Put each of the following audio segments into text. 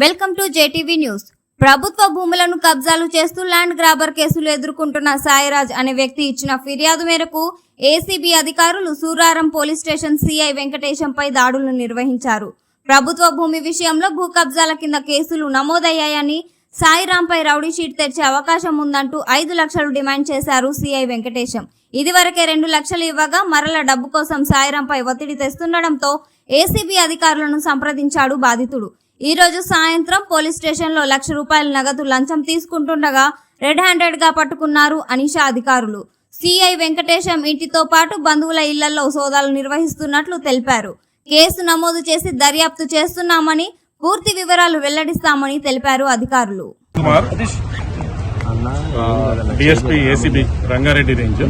Welcome to JTV news. ప్రభుత్వ భూములను కబ్జాలు చేస్తూ ల్యాండ్ గ్రాబర్ కేసులు ఎదుర్కొంటున్న సాయిరాజ్ అనే వ్యక్తి ఇచ్చిన ఫిర్యాదు మేరకు ఏసీబీ అధికారులు సూరారం పోలీస్ స్టేషన్ సిఐ వెంకటేశంపై దాడులు నిర్వహించారు. ప్రభుత్వ భూమి విషయంలో భూ కబ్జాల కింద కేసులు నమోదయ్యాయని సాయిరాంపై రౌడీ షీట్ తెచ్చే అవకాశం ఉందంటూ ఐదు లక్షలు డిమాండ్ చేశారు సిఐ వెంకటేశం. ఇదివరకే రెండు లక్షలు ఇవ్వగా మరల డబ్బు కోసం సాయిరాంపై ఒత్తిడి తెస్తుండటంతో ఏసీబీ అధికారులను సంప్రదించాడు బాధితుడు. ఈ రోజు సాయంత్రం పోలీస్ స్టేషన్లో లక్ష రూపాయల నగదు లంచం తీసుకుంటుండగా రెడ్ హ్యాండెడ్గా పట్టుకున్నారు అనిషా అధికారులు. సిఐ వెంకటేశం ఇంటితో పాటు బంధువుల ఇళ్ళలో సోదాలు నిర్వహిస్తున్నట్లు తెలిపారు. కేసు నమోదు చేసి దర్యాప్తు చేస్తున్నామని పూర్తి వివరాలు వెల్లడిస్తామని తెలిపారు అధికారులు. DSP ACB Rangareddy range.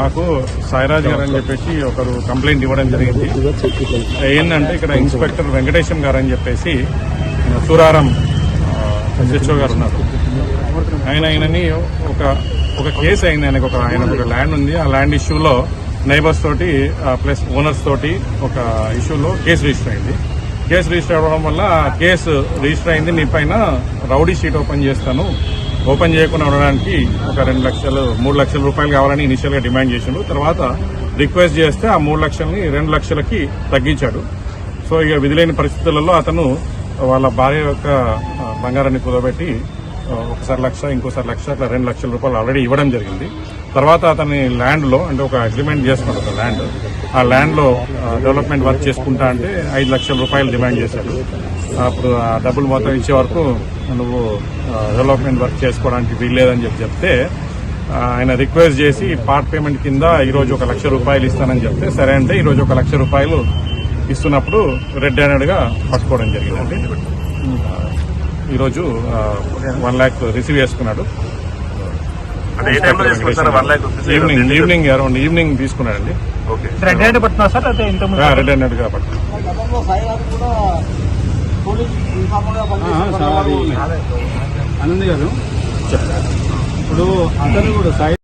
మాకు సాయిరాజ్ గారు అని చెప్పేసి ఒకరు కంప్లైంట్ ఇవ్వడం జరిగింది. ఏంటంటే ఇక్కడ ఇన్స్పెక్టర్ వెంకటేశం గారు అని చెప్పేసి సూరారం హెచ్ఓ గారు ఉన్నారు. ఆయన ఆయనని ఒక ఒక కేసు అయింది ఆయనకు ఒక ఆయన ఒక ల్యాండ్ ఉంది. ఆ ల్యాండ్ ఇష్యూలో నైబర్స్ తోటి ప్లస్ ఓనర్స్ తోటి ఒక ఇష్యూలో కేసు రిజిస్టర్ అయింది. కేసు రిజిస్టర్ అవ్వడం వల్ల ఆ కేసు రిజిస్టర్ అయింది. నీ పైన రౌడీ షీట్ ఓపెన్ చేస్తాను. ఓపెన్ చేయకుండా ఉండడానికి ఒక రెండు లక్షలు మూడు లక్షల రూపాయలు కావాలని ఇనిషియల్గా డిమాండ్ చేసిండు. తర్వాత రిక్వెస్ట్ చేస్తే ఆ మూడు లక్షల్ని రెండు లక్షలకి తగ్గించాడు. సో ఇక విధిలేని పరిస్థితులలో అతను వాళ్ళ భార్య యొక్క బంగారాన్ని కుదబెట్టి ఒకసారి లక్ష ఇంకోసారి లక్ష అట్లా రెండు లక్షల రూపాయలు ఆల్రెడీ ఇవ్వడం జరిగింది. తర్వాత అతని ల్యాండ్లో అంటే ఒక అగ్రిమెంట్ చేసుకున్నాడు ఒక ల్యాండ్ ఆ ల్యాండ్లో డెవలప్మెంట్ వర్క్ చేసుకుంటా అంటే ఐదు లక్షల రూపాయలు డిమాండ్ చేశాడు అప్పుడు ఆ డబ్బులు మొత్తం ఇచ్చే వరకు నువ్వు డెవలప్మెంట్ వర్క్ చేసుకోవడానికి వీల్లేదని చెప్పి చెప్తే ఆయన రిక్వెస్ట్ చేసి పార్ట్ పేమెంట్ కింద ఈరోజు ఒక లక్ష రూపాయలు ఇస్తానని చెప్తే సరే అంటే ఈరోజు ఒక లక్ష రూపాయలు ఇస్తున్నప్పుడు రెడ్ హ్యాండెడ్గా పట్టుకోవడం జరిగిందండి. ఈరోజు వన్ ల్యాక్ రిసీవ్ చేసుకున్నాడు. ఈవినింగ్ ఈవినింగ్ అరౌండ్ ఈవినింగ్ తీసుకున్నాడండి. ఓకే రెడ్ హ్యాండ్ పడుతున్నా సార్? అదే ఇంత ఆ, రెడ్ హ్యాండెడ్గా పనిచేసిన ఆనంద్ గారు. ఇప్పుడు అతను కూడా సాయి